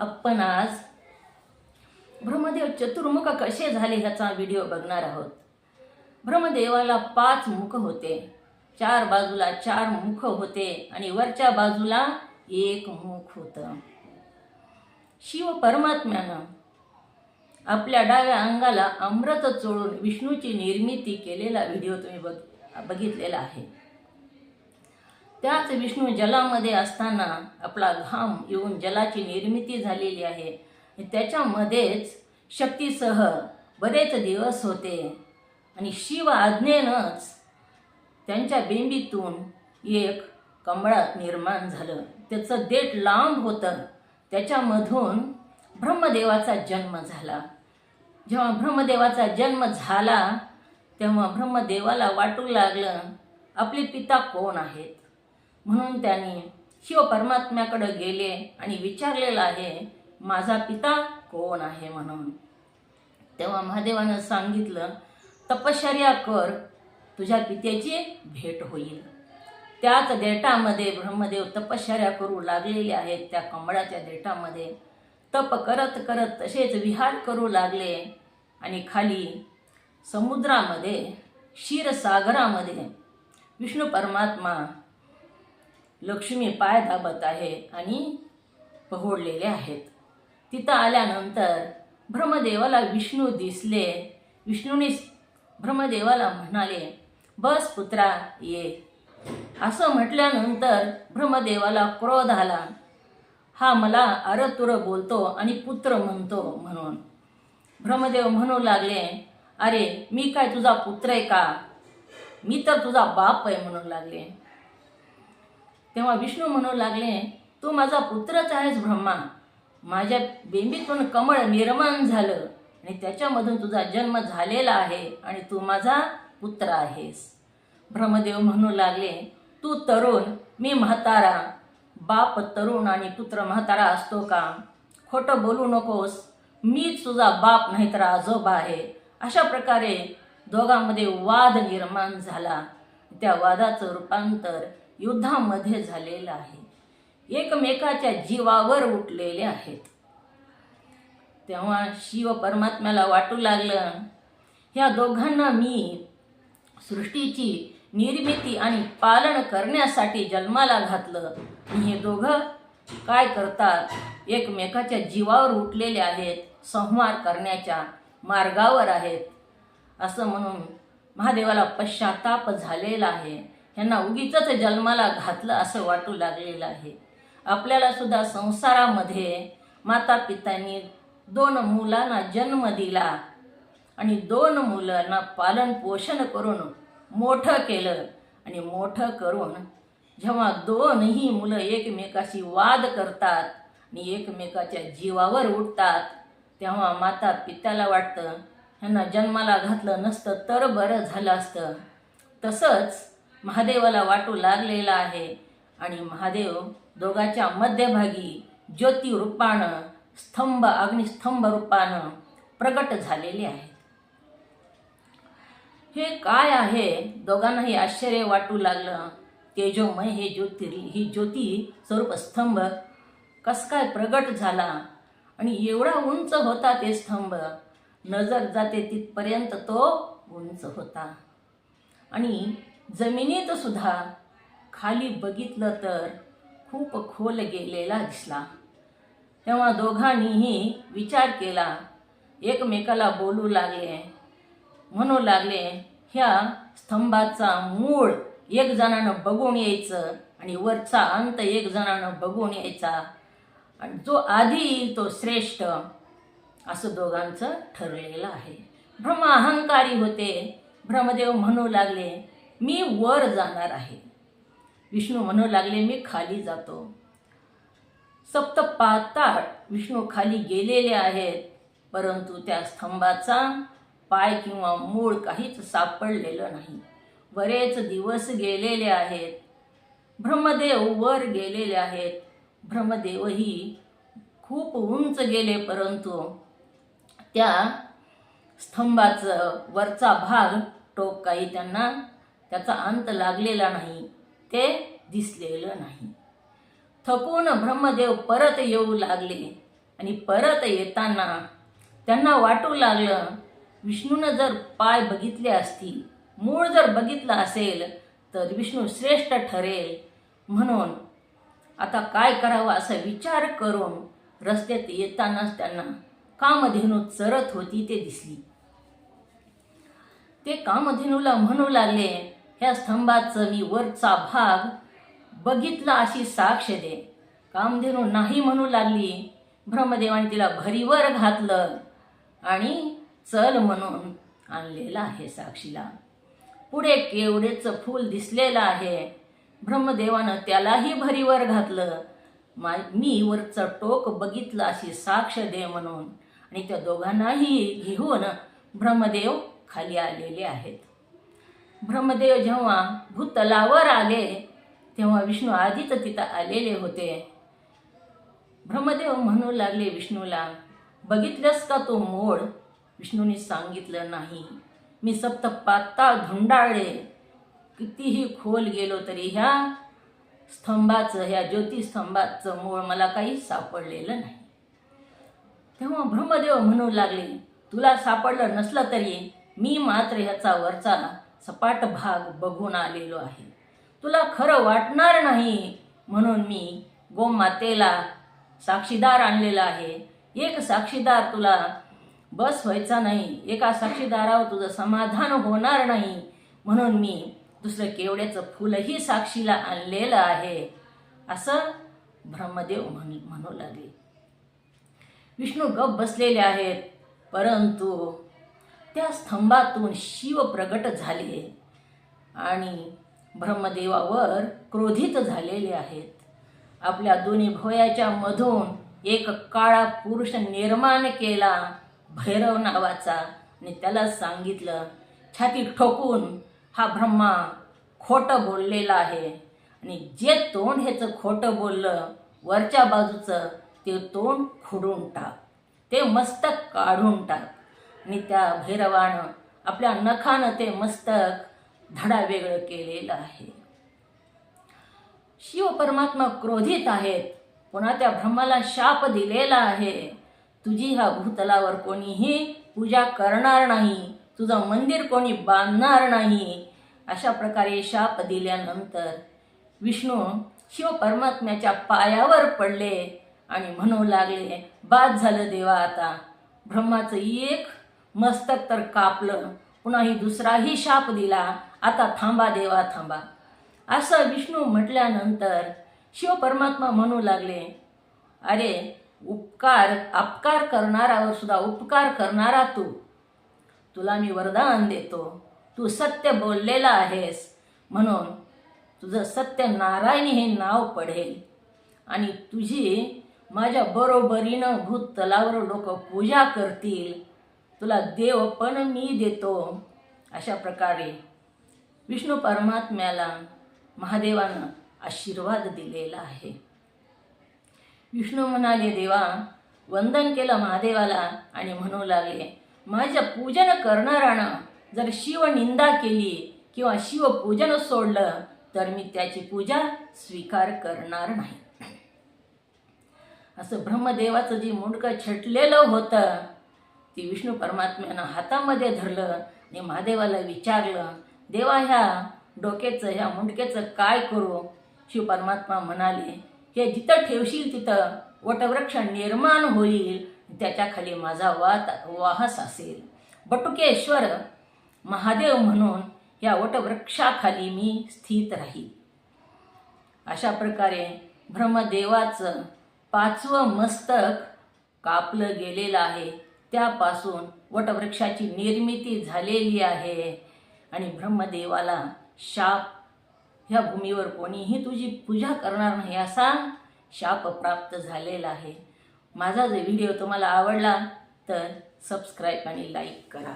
आपण आज ब्रह्मदेव चतुर्मुख कसे झाले ह्याचा व्हिडिओ बघणार आहोत. ब्रह्मदेवाला पाच मुख होते. चार बाजूला चार मुख होते आणि वरच्या बाजूला एक मुख होतं. शिव परमात्म्यानं आपल्या डाव्या अंगाला अमृत चोळून विष्णूची निर्मिती केलेला व्हिडिओ तुम्ही बघ बघितलेला आहे. त्याच विष्णू जलामध्ये असताना आपला घाम येऊन जलाची निर्मिती झालेली आहे. त्याच्यामध्येच शक्तीसह बरेच दिवस होते. आणि शिव आज्ञेनंच त्यांच्या बिंबीतून एक कमळात निर्माण झालं. त्याचं देठ लांब होतं. त्याच्यामधून ब्रह्मदेवाचा जन्म झाला. जेव्हा ब्रह्मदेवाचा जन्म झाला तेव्हा ब्रह्मदेवाला वाटू लागलं आपले पिता कोण आहेत? म्हणून त्यांनी शिव परमात्म्याकडे गेले आणि विचारलेलं आहे माझा पिता कोण आहे? म्हणून. तेव्हा महादेवानं सांगितलं तपश्चर्या कर तुझ्या पित्याची भेट होईल. त्याच देटामध्ये ब्रह्मदेव तपश्चर्या करू लागलेले आहेत. त्या कमळाच्या देटामध्ये तप करत करत तसेच विहार करू लागले आणि खाली समुद्रामध्ये क्षीरसागरामध्ये विष्णू परमात्मा लक्ष्मी पाय दाबत आहे आणि पहोडलेले आहेत. तिथं आल्यानंतर ब्रह्मदेवाला विष्णू दिसले. विष्णूने ब्रह्मदेवाला म्हणाले बस पुत्रा ये. असं म्हटल्यानंतर ब्रह्मदेवाला क्रोध आला. हा मला अरतुर बोलतो आणि पुत्र म्हणतो म्हणून. ब्रह्मदेव म्हणू लागले अरे मी काय तुझा पुत्र आहे का? मी तर तुझा बाप आहे म्हणू लागले. तेव्हा विष्णू म्हणू लागले तू माझा पुत्रच आहेस ब्रह्मा. माझ्या बेंबीतून कमळ निर्माण झालं आणि त्याच्यामधून तुझा जन्म झालेला आहे आणि तू माझा पुत्र आहेस. ब्रह्मदेव म्हणू लागले तू तरुण मी म्हातारा. बाप तरुण आणि पुत्र म्हातारा असतो का? खोटं बोलू नकोस. मीच तुझा बाप नाहीतर आजोबा आहे. अशा प्रकारे दोघांमध्ये वाद निर्माण झाला. त्या वादाचं रूपांतर युद्धामध्ये झालेलं आहे. एकमेकाच्या जीवावर उठलेले आहेत. तेव्हा शिव परमात्म्याला वाटू लागलं ह्या दोघांना मी सृष्टीची निर्मिती आणि पालन करण्यासाठी जन्माला घातलं. हे दोघं काय करतात? एकमेकाच्या जीवावर उठलेले आहेत संहार करण्याच्या मार्गावर आहेत. असं म्हणून महादेवाला पश्चाताप झालेला आहे. ह्यांना उगीच जन्माला घातलं असं वाटू लागलेलं आहे. आपल्याला सुद्धा संसारामध्ये माता पित्यांनी दोन मुलांना जन्म दिला आणि दोन मुलांना पालन पोषण करून मोठं केलं आणि मोठं करून जेव्हा दोनही मुलं एकमेकाशी वाद करतात आणि एकमेकाच्या जीवावर उठतात तेव्हा माता पित्याला वाटतं ह्यांना जन्माला घातलं नसतं तर बरं झालं असतं. तसंच महादेवाला वाटू लागलेला आहे. आणि महादेव दोघाच्या मध्यभागी ज्योती रूपानं स्तंभ अग्निस्तंभ रूपानं प्रगट झालेले आहे हे काय आहे? दोघांनाही आश्चर्य वाटू लागलं. तेजोमय हे ज्योतिरी ही ज्योती स्वरूप स्तंभ. कस काय प्रगट झाला? आणि एवढा उंच होता ते स्तंभ. नजर जाते तिथपर्यंत तो उंच होता. आणि जमिनीत सुद्धा खाली बघितलं तर खूप खोल गेलेला दिसला. तेव्हा दोघांनीही विचार केला. एकमेकाला बोलू लागले. म्हणू लागले ह्या स्तंभाचा मूळ एक जणानं बघून यायचं आणि वरचा अंत एक जणानं बघून यायचा आणि जो आधी येईल तो श्रेष्ठ. असं दोघांचं ठरलेलं आहे. भ्रम अहंकारी होते. भ्रमदेव म्हणू लागले मी वर जाणार आहे. विष्णू म्हणू लागले मी खाली जातो. सप्त पाताळ विष्णू खाली गेलेले आहेत परंतु त्या स्तंभाचा पाय किंवा मूळ काहीच सापडलेलं नाही. बरेच दिवस गेलेले आहेत. ब्रह्मदेव वर गेलेले आहेत. ब्रह्मदेवही खूप उंच गेले परंतु त्या स्तंभाचं वरचा भाग टोक काही त्यांना त्याचा अंत लागलेला नाही ते दिसलेलं नाही. थकून ब्रह्मदेव परत येऊ लागले आणि परत येताना त्यांना वाटू लागलं विष्णूनं जर पाय बघितले असतील मूळ जर बघितलं असेल तर विष्णू श्रेष्ठ ठरेल. म्हणून आता काय करावं असा विचार करून रस्त्यात येतानाच त्यांना कामधेनू चरत होती ते दिसली. ते कामधेनूला म्हणू लागले ह्या स्तंभाचं मी वरचा भाग बघितला अशी साक्ष दे. कामधेनू नाही म्हणू लागली. ब्रह्मदेवाने तिला भरीवर घातलं आणि चल म्हणून आणलेलं आहे साक्षीला. पुढे केवडेचं फूल दिसलेलं आहे. ब्रह्मदेवानं त्यालाही भरीवर घातलं. मा मी वरचं टोक बघितलं अशी साक्ष दे म्हणून. आणि त्या दोघांनाही घेऊन ब्रह्मदेव खाली आलेले आहेत. ब्रह्मदेव जेव्हा भूतलावर आले तेव्हा विष्णू आधीच तिथं आलेले होते. ब्रह्मदेव म्हणू लागले विष्णूला बघितलंस का तो मोड? विष्णूने सांगितलं नाही. मी सप्त पाताळ धुंडाळले. कितीही खोल गेलो तरी ह्या स्तंभाचं ह्या ज्योतिस्तंभाचं मूळ मला काही सापडलेलं नाही. तेव्हा ब्रह्मदेव म्हणू लागले तुला सापडलं नसलं तरी मी मात्र ह्याचा वरचा सपाट भाग बघून आलेलो आहे. तुला खरं वाटणार नाही म्हणून मी गोमातेला साक्षीदार आणलेला आहे. एक साक्षीदार तुला बस व्हायचा नाही. एका साक्षीदारावर तुझं समाधान होणार नाही म्हणून मी दुसरं केवड्याचं फुलही साक्षीला आणलेलं आहे असं ब्रह्मदेव म्हण म्हणू लागले. विष्णू गप बसलेले आहेत परंतु त्या स्तंभातून शिव प्रगट झाले आणि ब्रह्मदेवावर क्रोधित झालेले आहेत. आपल्या दोन्ही भोयाच्या मधून एक काळा पुरुष निर्माण केला भैरव नावाचा. आणि त्याला सांगितलं छाती ठोकून हा ब्रह्मा खोटं बोललेला आहे. आणि जे तोंड ह्याचं खोटं बोललं वरच्या बाजूचं ते तोंड खुडून टाक. ते मस्तक काढून टाक. आणि त्या भैरवानं आपल्या नखानं ते मस्तक धडा वेगळं केलेलं आहे. शिव परमात्मा क्रोधित आहेत. पुन्हा त्या ब्रह्माला शाप दिलेला आहे. तुझी ह्या भूतलावर कोणीही पूजा करणार नाही. तुझं मंदिर कोणी बांधणार नाही. अशा प्रकारे शाप दिल्यानंतर विष्णू शिव परमात्म्याच्या पायावर पडले आणि म्हणू लागले बाद झालं देवा आता. ब्रह्माचं एक मस्तक तर कापलं कुणाही दुसराही शाप दिला आता थांबा देवा थांबा. असं विष्णू म्हटल्यानंतर शिव परमात्मा म्हणू लागले अरे उपकार अपकार करणारावर सुद्धा उपकार करणारा तू. तुला मी वरदान देतो. तू सत्य बोललेला आहेस. म्हणून तुझं सत्य नारायणी हे नाव पडेल. आणि तुझी माझ्या बरोबरीनं भूत तलावर लोक पूजा करतील. तुला देव पण मी देतो. अशा प्रकारे विष्णू परमात्म्याला महादेवानं आशीर्वाद दिलेला आहे. विष्णू म्हणाले देवा वंदन केलं महादेवाला आणि म्हणू लागले माझ्या पूजन करणारानं जर शिव निंदा केली किंवा शिवपूजन सोडलं तर मी त्याची पूजा स्वीकार करणार नाही. असं ब्रह्मदेवाचं जे मुंडकं छटलेलं होतं ती विष्णू परमात्म्यानं हातामध्ये धरलं आणि महादेवाला विचारलं देवा ह्या डोक्याचं ह्या मुंडक्याचं काय करू? शिव परमात्मा म्हणाले हे जिथं ठेवशील तिथं वटवृक्ष निर्माण होईल. त्याच्याखाली माझा वात वाहस असेल. बटुकेश्वर महादेव म्हणून या वटवृक्षाखाली मी स्थित राहील अशा प्रकारे ब्रह्मदेवाचं पाचवं मस्तक कापलं गेलेलं आहे. त्यापासून वटवृक्षाची निर्मिती झालेली आहे. आणि ब्रह्मदेवाला शाप ह्या भूमीवर कोणीही तुझी पूजा करणार नाही असा शाप प्राप्त झालेला आहे. माझा जर व्हिडिओ तुम्हाला आवडला तर सबस्क्राईब आणि लाईक करा.